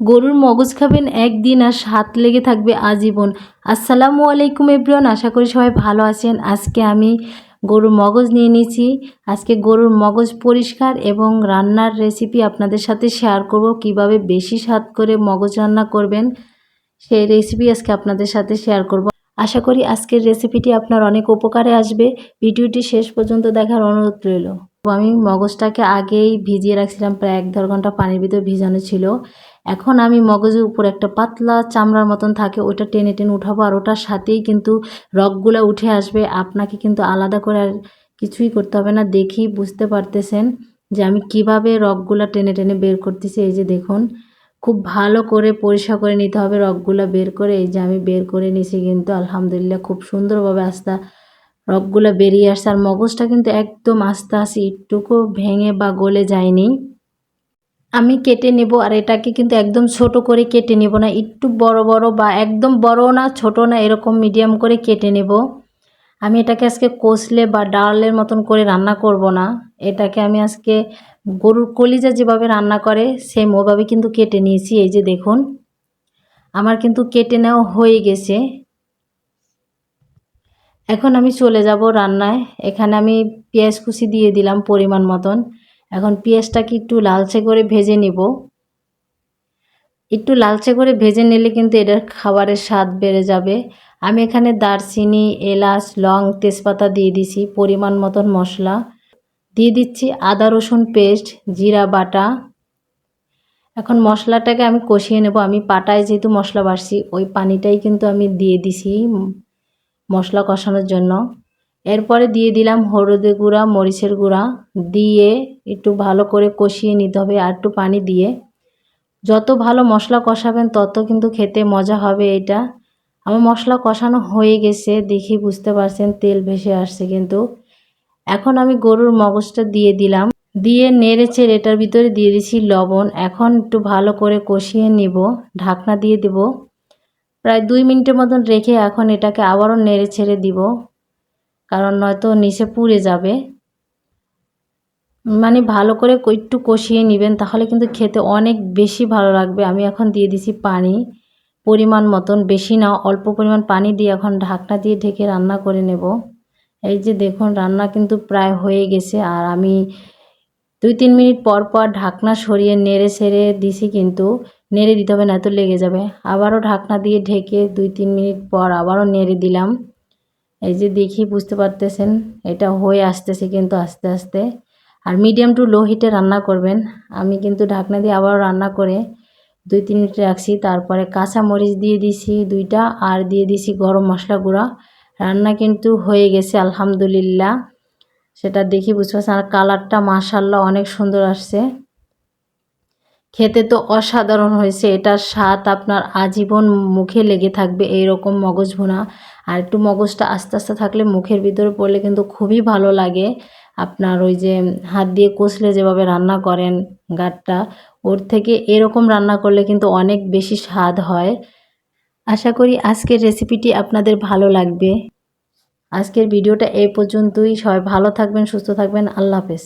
গরুর মগজ খাবেন একদিন আর স্বাদ লেগে থাকবে আজীবন। আসসালামু আলাইকুম এব্রিয়ন আশা করি সবাই ভালো আছেন। আজকে আমি গরুর মগজ নিয়ে নিয়েছি। আজকে গরুর মগজ পরিষ্কার এবং রান্নার রেসিপি আপনাদের সাথে শেয়ার করব, কীভাবে বেশি স্বাদ করে মগজ রান্না করবেন, সেই রেসিপি আজকে আপনাদের সাথে শেয়ার করব। আশা করি আজকের রেসিপিটি আপনার অনেক উপকারে আসবে। ভিডিওটি শেষ পর্যন্ত দেখার অনুরোধ রইল। আমি মগজটাকে আগেই ভিজিয়ে রাখছিলাম, প্রায় এক দেড় ঘণ্টা পানির ভিতরে ভিজানো ছিল। এখন আমি মগজের উপর একটা পাতলা চামড়ার মতন থাকে ওটা টেনে টেনে উঠাবো আর ওটার সাথেই কিন্তু রগগুলো উঠে আসবে। আপনাকে কিন্তু আলাদা করে আর কিছুই করতে হবে না, দেখেই বুঝতে পারতেছেন যে আমি কীভাবে রগগুলো টেনে টেনে বের করতেছি। এই যে দেখুন, খুব ভালো করে পরিষ্কার করে নিতে হবে রগগুলো বের করে। এই যে আমি বের করে নিছি কিন্তু আলহামদুলিল্লাহ খুব সুন্দরভাবে আস্তা রগগুলো বেরিয়ে আসছে আর মগজটা কিন্তু একদম আস্তে আস্তে একটুকু ভেঙে বা গলে যায়নি। আমি কেটে নেব আর এটাকে কিন্তু একদম ছোট করে কেটে নেব না, একটু বড় বড় বা একদম বড় না ছোট না, এরকম মিডিয়াম করে কেটে নেব। আমি এটাকে আজকে কষলে বা ডালের মতন করে রান্না করব না। এটাকে আমি আজকে গরুর কলিজা যেভাবে রান্না করে, সেম ওভাবে কিন্তু কেটে নিয়েছি, এই যে দেখুন। আমার কিন্তু কেটে নেওয়া হয়ে গেছে। এখন আমি চলে যাব রান্নায়। এখানে আমি পেঁয়াজ কুচি দিয়ে দিলাম পরিমাণ মতন। এখন পেঁয়াজটাকে একটু লালচে করে ভেজে নেব। একটু লালচে করে ভেজে নিলে কিন্তু এটার খাবারের স্বাদ বেড়ে যাবে। আমি এখানে দারচিনি, এলাচ, লং তেজপাতা দিয়ে দিছি, পরিমাণ মতন মশলা। দিয়ে দিচ্ছি আদা, রসুন পেস্ট, জিরা, বাটা। এখন মশলাটাকে আমি কষিয়ে নেব। আমি পাটায় যেহেতু মশলা বাড়ছি ওই পানিটাই কিন্তু আমি দিয়ে দিছি। মশলা কষানোর জন্য। এরপরে দিয়ে দিলাম হলুদের গুঁড়া, মরিচের গুঁড়া। দিয়ে একটু ভালো করে কষিয়ে নিতে হবে আর একটু পানি দিয়ে। যত ভালো মশলা কষাবেন, তত কিন্তু খেতে মজা হবে এটা। আমার মশলা কষানো হয়ে গেছে দেখি বুঝতে পারছেন, তেল ভেসে আসছে কিন্তু। এখন আমি গরুর মগজটা দিয়ে দিলাম। দিয়ে নেড়েছে এটার ভিতরে দিয়ে দিছি লবণ। এখন একটু ভালো করে কষিয়ে নিব। ঢাকনা দিয়ে দেব। প্রায় দুই মিনিটের মতন রেখে এখন এটাকে আবারও নেড়ে ছেড়ে দিব, কারণ নয়তো নিচে পুড়ে যাবে। মানে ভালো করে একটু কষিয়ে নেবেন, তাহলে কিন্তু খেতে অনেক বেশি ভালো লাগবে। আমি এখন দিয়ে দিছি পানি, পরিমাণ মতন বেশি না, অল্প পরিমাণ পানি দিয়ে এখন ঢাকনা দিয়ে ঢেকে রান্না করে নেব। এই যে দেখুন, রান্না কিন্তু প্রায় হয়ে গেছে, আর আমি দুই তিন মিনিট পর পর ঢাকনা সরিয়ে নেড়ে সেড়ে দিছি কিন্তু নেড়ে দিতে হবে না তো লেগে যাবে। আবারও ঢাকনা দিয়ে ঢেকে দুই তিন মিনিট পর আবারও নেড়ে দিলাম। এই যে দেখি, বুঝতে পারতেছেন, এটা হয়ে আসতেছে কিন্তু আস্তে আস্তে। আর মিডিয়াম টু লো হিটে রান্না করবেন। আমি কিন্তু ঢাকনা দিয়ে আবার রান্না করে দুই তিন মিনিট রাখছি। তারপরে কাঁচা মরিচ দিয়ে দিছি দুইটা, আর দিয়ে দিছি গরম মশলা গুঁড়া। রান্না কিন্তু হয়ে গেছে, আলহামদুলিল্লাহ। সেটা দেখি বুঝতে পারছেন। আর কালারটা মাশাল্লাহ অনেক সুন্দর আসছে। খেতে তো অসাধারণ হয়েছে। এটার স্বাদ আপনার আজীবন মুখে লেগে থাকবে এই রকম মগজ ভুনা। আর একটু মগজটা আস্তে আস্তে থাকলে মুখের ভিতরে পড়লে কিন্তু খুবই ভালো লাগে। আপনার ওই যে হাত দিয়ে কষলে যেভাবে রান্না করেন গাটটা, ওর থেকে এরকম রান্না করলে কিন্তু অনেক বেশি স্বাদ হয়। আশা করি আজকের রেসিপিটি আপনাদের ভালো লাগবে। আজকের ভিডিওটা এ পর্যন্তই। সবাই ভালো থাকবেন, সুস্থ থাকবেন। আল্লাহ হাফেজ।